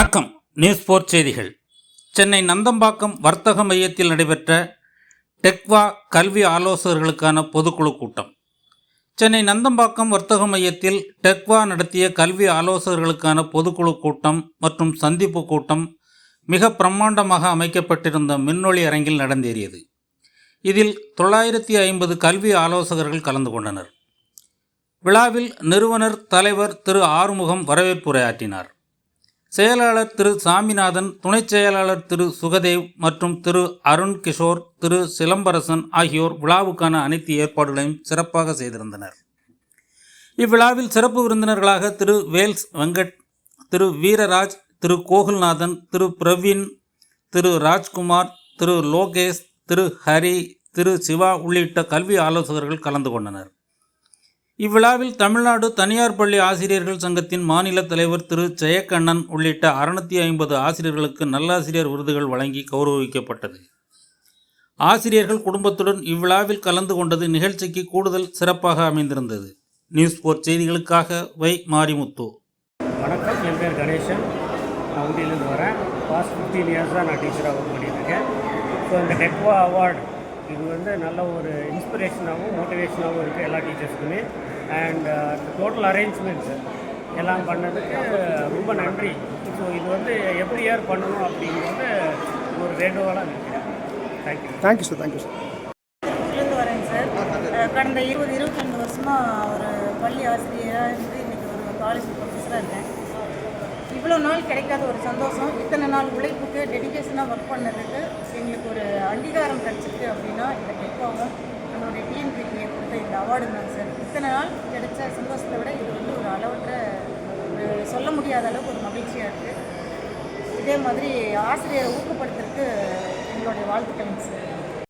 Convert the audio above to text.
வணக்கம். நியூஸ் போர் செய்திகள். சென்னை நந்தம்பாக்கம் வர்த்தக மையத்தில் நடைபெற்ற டெக்வா கல்வி ஆலோசகர்களுக்கான பொதுக்குழு கூட்டம். சென்னை நந்தம்பாக்கம் வர்த்தக மையத்தில் டெக்வா நடத்திய கல்வி ஆலோசகர்களுக்கான பொதுக்குழு கூட்டம் மற்றும் சந்திப்பு கூட்டம் மிக பிரம்மாண்டமாக அமைக்கப்பட்டிருந்த மின்னொளி அரங்கில் நடந்தேறியது. இதில் தொள்ளாயிரத்தி ஐம்பது கல்வி ஆலோசகர்கள் கலந்து கொண்டனர். விழாவில் நிறுவனர் தலைவர் திரு ஆறுமுகம் வரவேற்புரையாற்றினார். செயலாளர் திரு சாமிநாதன் துணைச் செயலாளர் திரு சுகதேவ் மற்றும் திரு அருண் கிஷோர் திரு சிலம்பரசன் ஆகியோர் விழாவுக்கான அனைத்து ஏற்பாடுகளையும் சிறப்பாக செய்திருந்தனர். இவ்விழாவில் சிறப்பு விருந்தினர்களாக திரு வேல்ஸ் வெங்கட் திரு வீரராஜ் திரு கோகுல்நாதன் திரு பிரவீன் திரு ராஜ்குமார் திரு லோகேஷ் திரு ஹரி திரு சிவா உள்ளிட்ட கல்வி ஆலோசகர்கள் கலந்து கொண்டனர். இவ்விழாவில் தமிழ்நாடு தனியார் பள்ளி ஆசிரியர்கள் சங்கத்தின் மாநில தலைவர் திரு ஜெயக்கண்ணன் உள்ளிட்ட அறுநூத்தி ஐம்பது ஆசிரியர்களுக்கு நல்லாசிரியர் விருதுகள் வழங்கி கௌரவிக்கப்பட்டது. ஆசிரியர்கள் குடும்பத்துடன் இவ்விழாவில் கலந்து கொண்டது நிகழ்ச்சிக்கு கூடுதல் சிறப்பாக அமைந்திருந்தது. நியூஸ் போர் செய்திகளுக்காக வை மாரிமுத்து. வணக்கம் என் பேர் கணேசன். நான் ஊட்டியிலேருந்து வரேன். பாஸ்ட் ஃபிஃப்டீன் இயர்ஸ் தான் நான் டீச்சராக ஒர்க் பண்ணியிருக்கேன் ஸோ இந்த டெக்வா அவார்டு இது வந்து நல்ல ஒரு இன்ஸ்பிரேஷனாகவும் மோட்டிவேஷனாகவும் இருக்குது எல்லா டீச்சர்ஸுக்குமே அண்ட் டோட்டல் அரேஞ்ச்மெண்ட்ஸ் எல்லாம் பண்ணதுக்கு ரொம்ப நன்றி. ஸோ இது வந்து எவ்ரி இயர் பண்ணணும் அப்படிங்கிறது ஒரு வேண்டுகோளாக நினைக்கிறேன். Thank you thank you sir thank you sir இருந்து வரேங்க சார் கடந்த இருபது இருபத்தெண்டு வருஷமாக ஒரு பள்ளி ஆசிரியராக இருந்து இன்றைக்கி ஒரு காலேஜ் ப்ரொஃபஸராக இருக்கேன். இவ்வளோ நாள் கிடைக்காத ஒரு சந்தோஷம். இத்தனை நாள் உழைப்புக்கு டெடிகேஷனாக ஒர்க் பண்ணதுக்கு எங்களுக்கு ஒரு அங்கீகாரம் கிடச்சிருக்கு அப்படின்னா நம்மளுடைய டிஎன்பிடியை கொடுத்த அவார்டு தான் சார் இத்தனை நாள் கிடைச்ச சந்தோஷத்தை விட இது வந்து ஒரு அளவற்ற ஒரு சொல்ல முடியாத அளவுக்கு ஒரு மகிழ்ச்சியாக இருக்குது இதே மாதிரி ஆசிரியரை ஊக்கப்படுத்துறதுக்கு எங்களுடைய வாழ்த்துக்கள் சார்